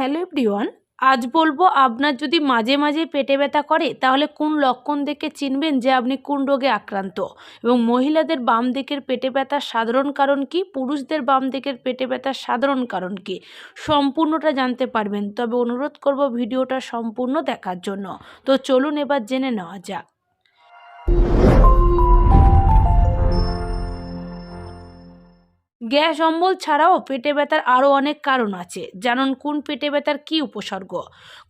Hello everyone আজ বলব আপনার যদি মাঝে মাঝে পেটে ব্যথা করে, তাহলে কোন লক্ষণ দেখে চিনবেন যে আপনি কোন রোগে আক্রান্ত? এবং মহিলাদের বাম দিকের পেটে ব্যথার সাধারণ কারণ কি? পুরুষদের বাম দিকের পেটে ব্যথার সাধারণ কারণ কি? সম্পূর্ণটা জানতে পারবেন। তবে অনুরোধ করব ভিডিওটা সম্পূর্ণ দেখার জন্য। তো চলুন এবার জেনে নেওয়া যাক। গ্যাস অম্বল ছাড়াও পেটে ব্যথার আরও অনেক কারণ আছে। জানুন কোন পেটে ব্যথার কী উপসর্গ?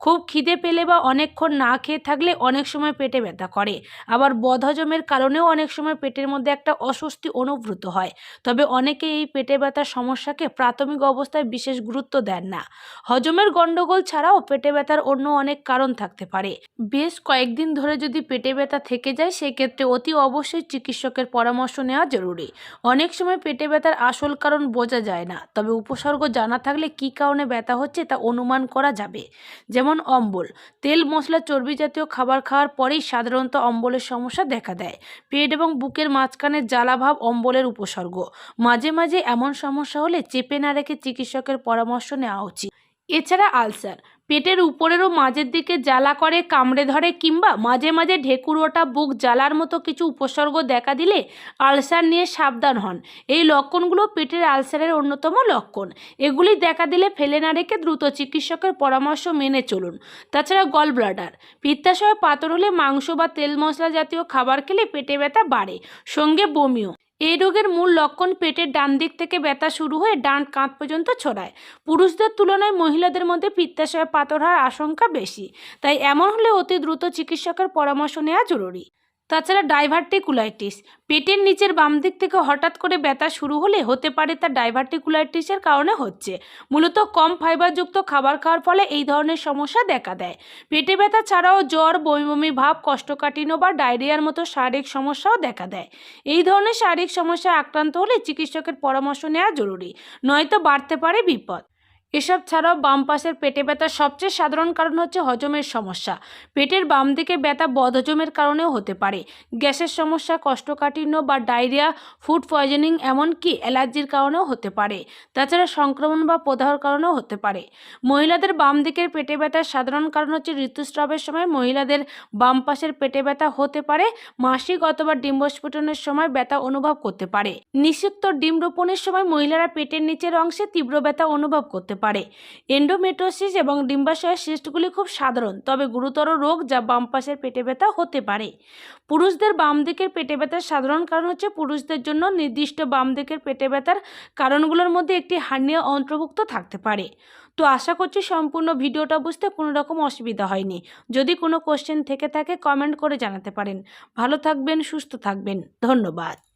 খুব খিদে পেলে বা অনেকক্ষণ না খেয়ে থাকলে অনেক সময় পেটে ব্যথা করে। আবার বদহজমের কারণেও অনেক সময় পেটের মধ্যে একটা অস্বস্তি অনুভূত হয়। তবে অনেকে এই পেটে ব্যথার সমস্যাকে প্রাথমিক অবস্থায় বিশেষ গুরুত্ব দেন না। হজমের গণ্ডগোল ছাড়াও পেটে ব্যথার অন্য অনেক কারণ থাকতে পারে। বেশ কয়েকদিন ধরে যদি পেটে ব্যথা থেকে যায়, সেক্ষেত্রে অতি অবশ্যই চিকিৎসকের পরামর্শ নেওয়া জরুরি। অনেক সময় পেটে ব্যথার আসল কারণ বোঝা যায় না। তবে উপসর্গ জানা থাকলে কি কারণে ব্যথা হচ্ছে তা অনুমান করা যাবে। যেমন অম্বল। তেল, মশলা, চর্বি জাতীয় খাবার খাওয়ার পরেই সাধারণত অম্বলের সমস্যা দেখা দেয়। পেট এবং বুকের মাঝখানের জ্বালাভাব অম্বলের উপসর্গ। মাঝে মাঝে এমন সমস্যা হলে চেপে না রেখে চিকিৎসকের পরামর্শ নেওয়া উচিত। এছাড়া আলসার। পেটের উপরেরও মাঝের দিকে জ্বালা করে, কামড়ে ধরে কিংবা মাঝে মাঝে ঢেকুর ওটা বুক জ্বালার মতো কিছু উপসর্গ দেখা দিলে আলসার নিয়ে সাবধান হন। এই লক্ষণগুলো পেটের আলসারের অন্যতম লক্ষণ। এগুলি দেখা দিলে ফেলে না রেখে দ্রুত চিকিৎসকের পরামর্শ মেনে চলুন। তাছাড়া গল ব্লাডার পিত্তাশয় পাতর হলে মাংস বা তেল মশলা জাতীয় খাবার খেলে পেটে ব্যথা বাড়ে। সঙ্গে বমিও। এই রোগের মূল লক্ষণ পেটের ডান দিক থেকে ব্যথা শুরু হয়ে ডান কাঁধ পর্যন্ত ছড়ায়। পুরুষদের তুলনায় মহিলাদের মধ্যে পিত্তাশয় পাতর হওয়ার আশঙ্কা বেশি। তাই এমন হলে অতি দ্রুত চিকিৎসকের পরামর্শ নেওয়া জরুরি। তাছাড়া ডাইভার্টিকুলাইটিস পেটের নিচের বাম দিক থেকে হঠাৎ করে ব্যথা শুরু হলে হতে পারে তা ডাইভার্টিকুলাইটিসের কারণে হচ্ছে। মূলত কম ফাইবারযুক্ত খাবার খাওয়ার ফলে এই ধরনের সমস্যা দেখা দেয়। পেটে ব্যথা ছাড়াও জ্বর বমি বমি ভাব, কষ্টকাঠিন্য বা ডায়রিয়ার মতো শারীরিক সমস্যাও দেখা দেয়। এই ধরনের শারীরিক সমস্যায় আক্রান্ত হলে চিকিৎসকের পরামর্শ নেওয়া জরুরি, নয়তো বাড়তে পারে বিপদ। এসব ছাড়াও বাম পাশের পেটে ব্যথার সবচেয়ে সাধারণ কারণ হচ্ছে হজমের সমস্যা। পেটের বাম দিকে ব্যথা বদহজমের কারণেও হতে পারে। গ্যাসের সমস্যা, কষ্টকাঠিন্য বা ডায়রিয়া, ফুড পয়জনিং এমনকি অ্যালার্জির কারণেও হতে পারে। তাছাড়া সংক্রমণ বা প্রদাহর কারণেও হতে পারে। মহিলাদের বাম দিকের পেটে ব্যথার সাধারণ কারণ হচ্ছে ঋতুস্রাবের সময় মহিলাদের বাম পাশের পেটে ব্যথা হতে পারে, মাসিক অথবা ডিম্বস্ফোটনের সময় ব্যথা অনুভব করতে পারে। নিষিক্ত ডিম রোপণের সময় মহিলারা পেটের নিচের অংশে তীব্র ব্যথা অনুভব করতে পারে। এন্ডোমেট্রোসিস এবং ডিম্বাশয়ের সিস্টগুলি খুব সাধারণ, তবে গুরুতর রোগ যা বাম পাশের পেটে ব্যথা হতে পারে। পুরুষদের বাম দিকের পেটে ব্যথার সাধারণ কারণ হচ্ছে পুরুষদের জন্য নির্দিষ্ট বাম দিকের পেটে ব্যথার কারণগুলোর মধ্যে একটি হার্নিয়া অন্তর্ভুক্ত থাকতে পারে। তো আশা করছি সম্পূর্ণ ভিডিওটা বুঝতে কোনো রকম অসুবিধা হয়নি। যদি কোনো কোশ্চেন থেকে থাকে কমেন্ট করে জানাতে পারেন। ভালো থাকবেন, সুস্থ থাকবেন। ধন্যবাদ।